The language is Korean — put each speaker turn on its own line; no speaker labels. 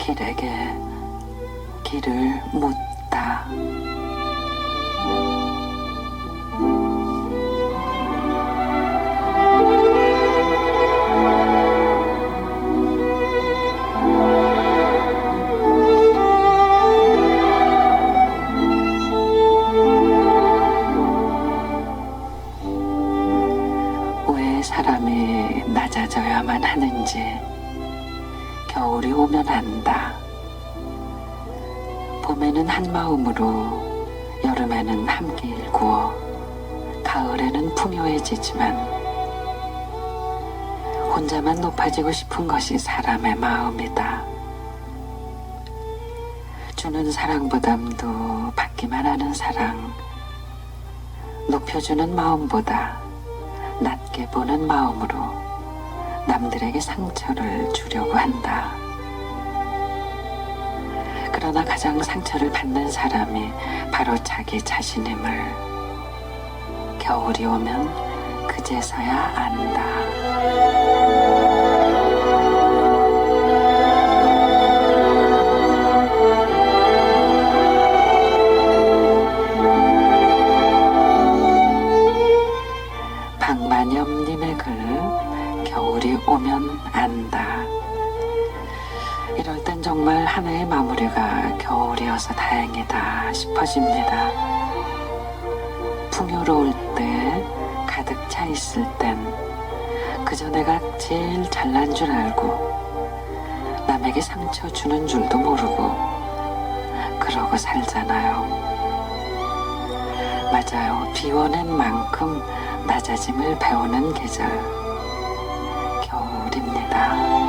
길에게 길을 묻다. 왜 사람이 낮아져야만 하는지 겨울이 오면 안다. 봄에는 한 마음으로 여름에는 함께 일구어 가을에는 풍요해지지만 혼자만 높아지고 싶은 것이 사람의 마음이다. 주는 사랑보담도 받기만 하는 사랑 높여주는 마음보다 낮게 보는 마음으로 남들에게 상처를 주려고 한다. 그러나 가장 상처를 받는 사람이 바로 자기 자신임을 겨울이 오면 그제서야 안다. 박만엽님의 글 겨울이 오면 안다. 이럴 땐 정말 하나의 마무리가 겨울이어서 다행이다 싶어집니다. 풍요로울 때 가득 차 있을 땐 그저 내가 제일 잘난 줄 알고 남에게 상처 주는 줄도 모르고 그러고 살잖아요. 맞아요. 비워낸 만큼 낮아짐을 배우는 계절 겨울입니다.